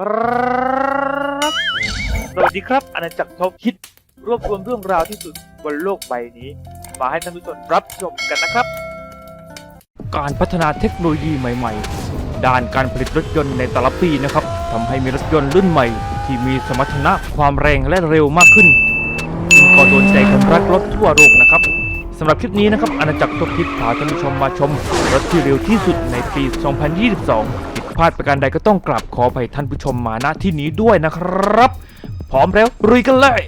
ครับสวัสดีครับอาณาจักรท็อปฮิตรวบรวมเรื่องราวที่สุดบนโลกใบนี้ มาให้ท่านผู้ชมรับชมกันนะครับ การพัฒนาเทคโนโลยีใหม่ ๆ ด้านการผลิตรถยนต์ในแต่ละปีนะครับทำให้มีรถยนต์รุ่นใหม่ ที่มีสมรรถนะความแรงและเร็วมากขึ้นซึ่งก็โดนใจคนรักรถทั่วโลกนะครับสำหรับคลิปนี้นะครับอาณาจักรทบทิศพาท่านผู้ชมมาชมรถที่เร็วที่สุดในปี 2022 พลาดประการใดก็ต้องกราบขออภัยท่านผู้ชมมาณที่นี้ด้วยนะครับ พร้อมแล้วรุยกันเลย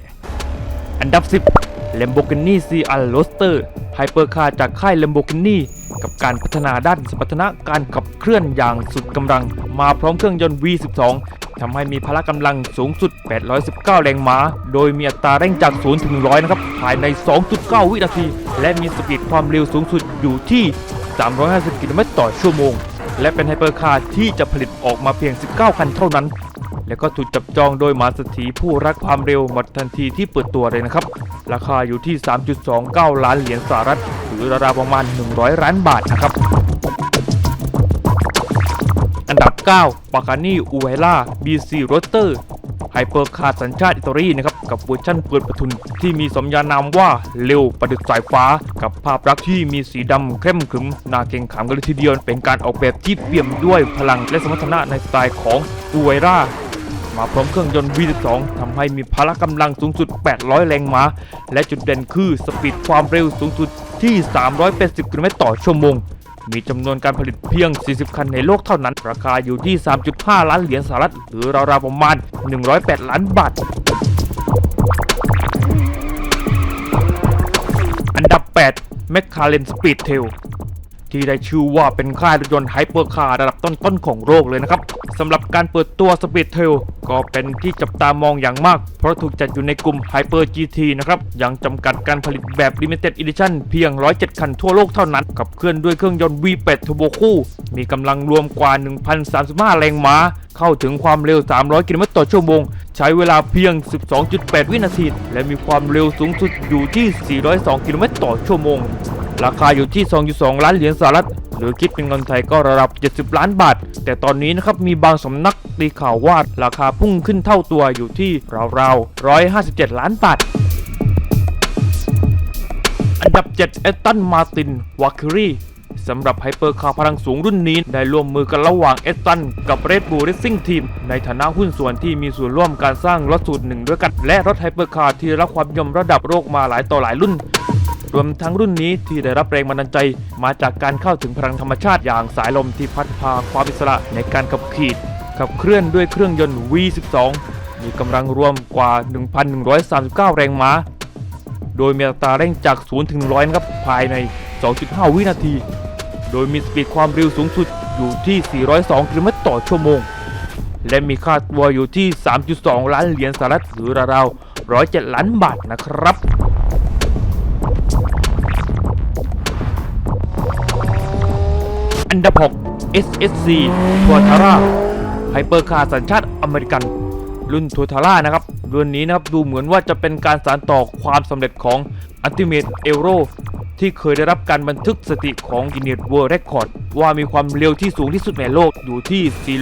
อันดับ 10 Lamborghini CR Roadster ไฮเปอร์คาร์จากค่าย Lamborghini กับการพัฒนาด้านสมรรถนะการขับเคลื่อนอย่างสุดกำลัง มาพร้อมเครื่องยนต์ V12 ทำให้มีพละกำลังสูงสุด 819 แรงม้า โดยมีอัตราเร่งจาก 0 ถึง 100 นะครับ ภายใน 2.9 วินาที และมีสปีดความเร็วสูงสุดอยู่ที่ 350 กิโลเมตรต่อชั่วโมง และเป็นไฮเปอร์คาร์ที่จะผลิตออกมาเพียง 19 คันเท่านั้น แล้วก็ถูกจับจองโดยมาสถีผู้รักความเร็วหมดทันทีที่เปิดตัวเลยนะครับ ราคาอยู่ที่ 3.29 ล้านเหรียญสหรัฐ หรือราวๆประมาณ 100 ล้านบาทนะครับ อันดับ 9ปากานี่อูเวล่า BC Roadster ไฮเปอร์คาร์สัญชาติอิตาลีนะครับกับเวอร์ชั่นเปิดประทุนที่มีสมญานามว่าเร็วประดุจสายฟ้า กับภาพลักษณ์ที่มีสีดำเข้มขึมน่าเกรงขามกันเลยทีเดียวเป็นการออกแบบที่เปี่ยมด้วยพลังและสมรรถนะในสไตล์ของอูเวล่ามาพร้อมเครื่องยนต์ V12 ทำให้มีพละกำลังสูงสุด 800 แรงม้า และจุดเด่นคือสปีดความเร็วสูงสุดที่ 380 กิโลเมตรต่อชั่วโมง มีจำนวนการผลิตเพียง 40 คันในโลกเท่านั้น ราคาอยู่ที่ 3.5 ล้านเหรียญสหรัฐ หรือราวๆประมาณ 108 ล้านบาท อันดับ 8 m c l a r e n Speedtail ที่ได้ชื่อว่าเป็นค่ายรถยนต์ไฮเปอร์คาร์ระดับต้นๆของโลกเลยนะครับสำหรับการเปิดตัว Speedtail ก็เป็นที่จับตามองอย่างมาก เพราะถูกจัดอยู่ในกลุ่ม Hyper GT นะครับยังจำกัดการผลิตแบบ Limited Edition เพียง 107 คันทั่วโลกเท่านั้นขับเคลื่อนด้วยเครื่องยนต์ V8 Turbo คู่ มีกำลังรวมกว่า 1,035 แรงม้า เข้าถึงความเร็ว 300 กิโลเมตรต่อชั่วโมง ใช้เวลาเพียง 12.8 วินาที และมีความเร็วสูงสุดอยู่ที่ 402 กิโลเมตรต่อชั่วโมง ราคาอยู่ที่ 2.2 ล้านเหรียญสหรัฐ หรือคิดเป็นเงินไทยก็ระดับ 70 ล้านบาท แต่ตอนนี้นะครับมีบางสำนักตีข่าวว่าราคาพุ่งขึ้นเท่าตัวอยู่ที่ราวๆ 157 ล้านบาทอันดับ 7 เอตันมาติน วาคิรีสำหรับไฮเปอร์คาร์พลังสูงรุ่นนี้ ได้ร่วมมือกันระหว่างเอตันกับ Red Bull Racing Team ในฐานะหุ้นส่วนที่มีส่วนร่วมการสร้างรถสูตรหนึ่งด้วยกัน และรถไฮเปอร์คาร์ที่ได้รับความนิยมระดับโลกมาหลายต่อหลายรุ่น รวมทั้งรุ่นนี้ที่ได้รับแรงบันดาลใจ มาจากการเข้าถึงพลังธรรมชาติอย่างสายลมที่พัดพาความอิสระในการขับขี่ขับเคลื่อนด้วยเครื่องยนต์ V12 มีกำลังรวมกว่า 1,139 แรงม้า โดยมีอัตราเร่งจาก 0 ถึง 100 นะครับ ภายใน 2.5 วินาที โดยมีสปีดความเร็วสูงสุดอยู่ที่ 402 กิโลเมตรต่อชั่วโมง และมีค่าตัวอยู่ที่ 3.2 ล้านเหรียญสหรัฐหรือราวๆ107 ล้านบาทนะครับ อันดับ 6 SSC ทัวทาร่าไฮเปอร์คาร์สัญชาติอเมริกัน รุ่นทัวทาร่านะครับ รุ่นนี้นะครับดูเหมือนว่าจะเป็นการสานต่อความสำเร็จของ Ultimate Euro ที่เคยได้รับการบันทึกสถิติของ Guinness World Record ว่ามีความเร็วที่สูงที่สุดในโลกอยู่ที่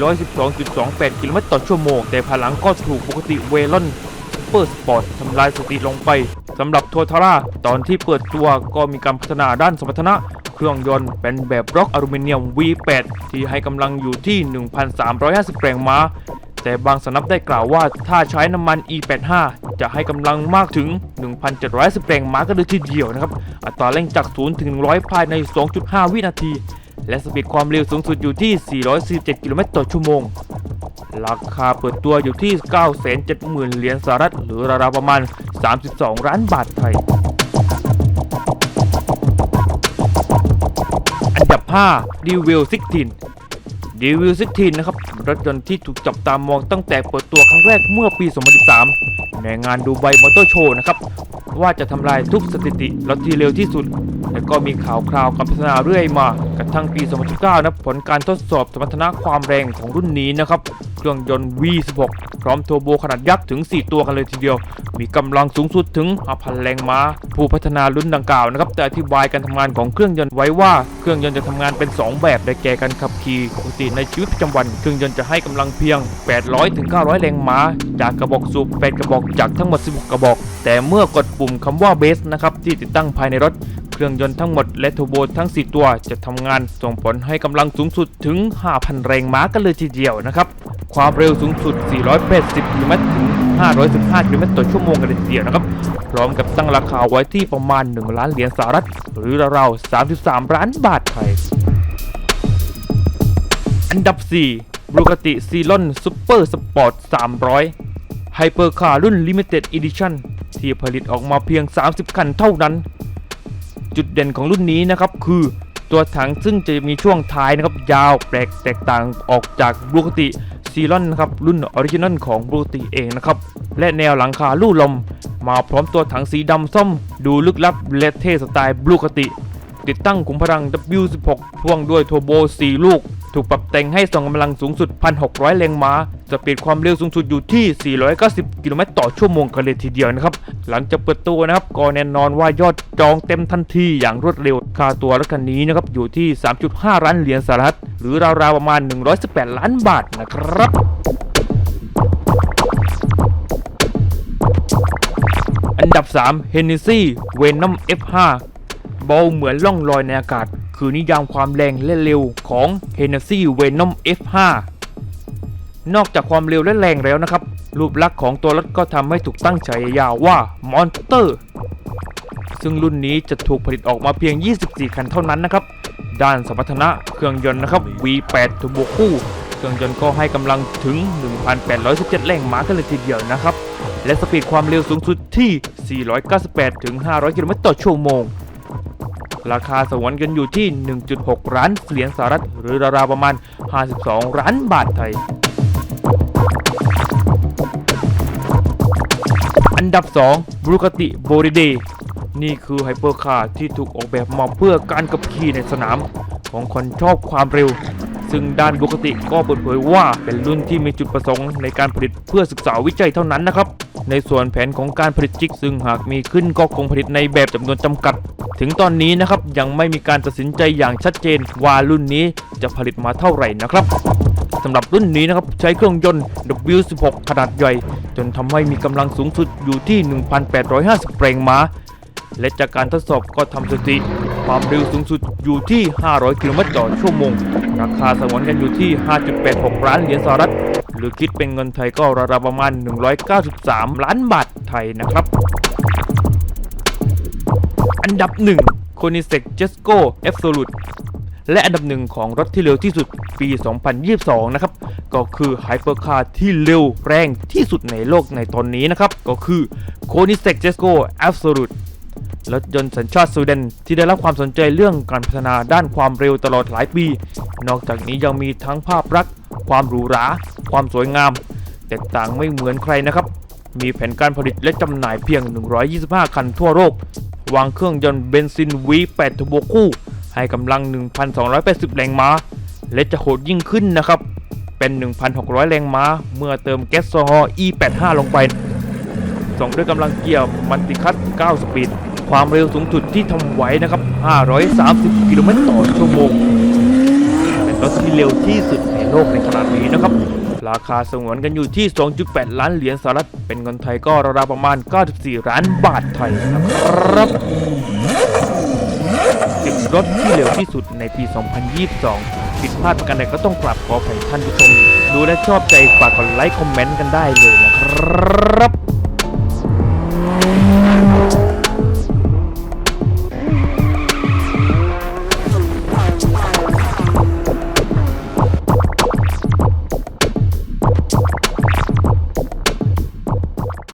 412.28 กิโลเมตรต่อชั่วโมง แต่ภายหลังก็ถูกปกติเวลอนซูเปอร์สปอร์ตทำลายสถิติลงไปสำหรับทัวทาร่าตอนที่เปิดตัวก็มีการพัฒนาด้านสมรรถนะ เครื่องยนต์เป็นแบบบล็อกอลูมิเนียม V8 ที่ให้กำลังอยู่ที่ 1,350 แรงม้า แต่บางสำนักได้กล่าวว่าถ้าใช้น้ำมัน E85 จะให้กำลังมากถึง 1,710 แรงม้าก็เลยทีเดียวนะครับ อัตราเร่งจาก 0 ถึง 100 ภายใน 2.5 วินาที และสปีดความเร็วสูงสุดอยู่ที่ 447 กิโลเมตรต่อชั่วโมง ราคาเปิดตัวอยู่ที่ 970,000 เหรียญสหรัฐหรือราวๆประมาณ 32 ล้านบาทไทย 5 d e v i l 16 d e v i l 16 นะครับ รถยนต์ที่ถูกจับตามองตั้งแต่เปิดตัวครั้งแรกเมื่อปี 2013 ในงานดูไบมอเตอร์โชว์นะครับ ว่าจะทำลายทุกสถิติรถที่เร็วที่สุด และก็มีข่าวคราวการพัฒนาเรื่อยมากระทั่งปี 2019 นะผลการทดสอบสมรรถนะความแรงของรุ่นนี้นะครับ เครื่องยนต์ V16 พร้อมโทร์โบขนาดยักษ์ถึง 4 ตัวกันเลยทีเดียว มีกำลังสูงสุดถึง 5,000 แรงม้า ผู้พัฒนารุ่นดังกล่าวนะครับแต่อธิบายการทำงานของเครื่องยนต์ไว้ว่าเครื่องยนต์จะทำงานเป็น 2 แบบได้แก่การขับขี่ปกติในชีวิตประจำวัน เครื่องยนต์จะให้กำลังเพียง 800ถึง900 แรงม้า จากกระบอกสูบ8กระบอกจากทั้งหมด 16 กระบอก แต่เมื่อกดปุ่มคำว่าเบสนะครับที่ติดตั้งภายในรถ เครื่องยนต์ทั้งหมดและโทร์โบทั้ง 4 ตัวจะทำงานส่งผลให้กำลังสูงสุดถึง 5,000 แรงม้ากันเลยทีเดียวนะครับ ความเร็วสูงสุด 480กิโลเมตรถึง 515กิโลเมตรต่อชั่วโมงกันเลยทีเดียวนะครับ พร้อมกับตั้งราคาไว้ที่ประมาณ 1 ล้านเหรียญสหรัฐ หรือราวๆ33 ล้านบาทไทย อันดับ4 b u g a t t i Ceylon Super Sport 300 Hypercar รุ่น Limited Edition ที่ผลิตออกมาเพียง 30 คันเท่านั้น จุดเด่นของรุ่นนี้นะครับคือตัวถังซึ่งจะมีช่วงท้ายนะครับยาวแปลกแตกต่างออกจากบลูกติซีรอนนะครับรุ่นออริจินอลของบลูกติเองนะครับและแนวหลังคาลู่ลม มาพร้อมตัวถังสีดำส้ม ดูลึกลับและเท่สไตล์บลูกติ ติดตั้งขุมพลัง W16 พ่วงด้วยโทโบ 4 ลูก ถูกปรับแต่งให้ส่งกำลังสูงสุด 1,600 แรงม้า สปีดความเร็วสูงสุดอยู่ที่ 490 กิโลเมตรต่อชั่วโมงกันเลยทีเดียวนะครับ หลังจากเปิดตัวนะครับ ก็แน่นอนว่ายอดจองเต็มทันทีอย่างรวดเร็ว ค่าตัวรถคันนี้นะครับ อยู่ที่ 3.5 ล้านเหรียญสหรัฐ หรือราวๆประมาณ 118 ล้านบาทนะครับอันดับ 3 Hennessy Venom F5 เบาเหมือนล่องลอยในอากาศ คือนิยามความแรงและเร็วของ Hennessy Venom F5 นอกจากความเร็วและแรงแล้วนะครับ รูปลักษณ์ของตัวรถก็ทำให้ถูกตั้งฉายาว่า Monster ซึ่งรุ่นนี้จะถูกผลิตออกมาเพียง 24 คันเท่านั้นนะครับ ด้านสมรรถนะเครื่องยนต์นะครับ V8 Turbo คู่เครื่องยนต์ก็ให้กำลังถึง 1,817 แรงม้ากันเลยทีเดียวนะครับ และสปีดความเร็วสูงสุดที่ 498 ถึง 500 กิโลเมตรต่อชั่วโมง ราคาสวนกันอยู่ที่ 1.6 ล้านเหรียญสหรัฐหรือราวๆประมาณ 52 ล้านบาทไทยอันดับ2 b r u g a t t i b o r i d e นี่คือไฮเปอร์คาร์ที่ถูกออกแบบมาเพื่อการขับขี่ในสนามของคนชอบความเร็ว ซึ่งด้านบุกติก็เปิดเผยว่าเป็นรุ่นที่มีจุดประสงค์ในการผลิตเพื่อศึกษาวิจัยเท่านั้นนะครับ ในส่วนแผนของการผลิตจิกซึ่งหากมีขึ้นก็คงผลิตในแบบจำนวนจำกัด ถึงตอนนี้นะครับยังไม่มีการตัดสินใจอย่างชัดเจนว่ารุ่นนี้จะผลิตมาเท่าไหร่นะครับสำหรับรุ่นนี้นะครับใช้เครื่องยนต์ W16 ขนาดใหญ่ จนทำให้มีกำลังสูงสุดอยู่ที่ 1,850 แรงม้า และจากการทดสอบก็ทำสถิติความเร็วสูงสุดอยู่ที่ 500 กิโลเมตรต่อชั่วโมง ราคาสงวนกันอยู่ที่ 5.86 ล้านเหรียญสหรัฐ หรือคิดเป็นเงินไทยก็ราวๆประมาณ 193 ล้านบาทไทยนะครับ อันดับ1 c o n i s e c Jesco Absolute และอันดับหนึ่งของรถที่เร็วที่สุดปี 2022 นะครับ ก็คือไฮเปอร์คาร์ที่เร็วแรงที่สุดในโลกในตอนนี้นะครับ ก็คือ c o n i s e c Jesco Absolute รถยนต์สัญชาติสวีเดนที่ได้รับความสนใจเรื่องการพัฒนาด้านความเร็วตลอดหลายปี นอกจากนี้ยังมีทั้งภาพลักษณ์ ความหรูหรา ความสวยงาม แตกต่างไม่เหมือนใครนะครับ มีแผนการผลิตและจำหน่ายเพียง 125 คันทั่วโลก วางเครื่องยนต์เบนซิน V8 turbo คู่ ให้กำลัง 1,280 แรงม้า และจะโหดยิ่งขึ้นนะครับ เป็น 1,600 แรงม้า เมื่อเติมแก๊สโซฮอล์ E85 ลงไป ส่งด้วยกำลังเกียร์มัลติคัต9 สปีด ความเร็วสูงสุดที่ทำไหวนะครับ 530 กิโลเมตรต่อชั่วโมง รถที่เร็วที่สุดในโลกในขนาดนี้นะครับ ราคาสงวนกันอยู่ที่ 2.8 ล้านเหรียญสหรัฐ เป็นเงินไทยก็ราวๆประมาณ 94 ล้านบาทไทยนะครับสิบรถที่เร็วที่สุดในปี 2022 ผิดพลาดประกันใดก็ต้องกลับขออภัยท่านผู้ชม ดูและชอบใจฝากกดไลค์คอมเมนต์กันได้เลยนะครับ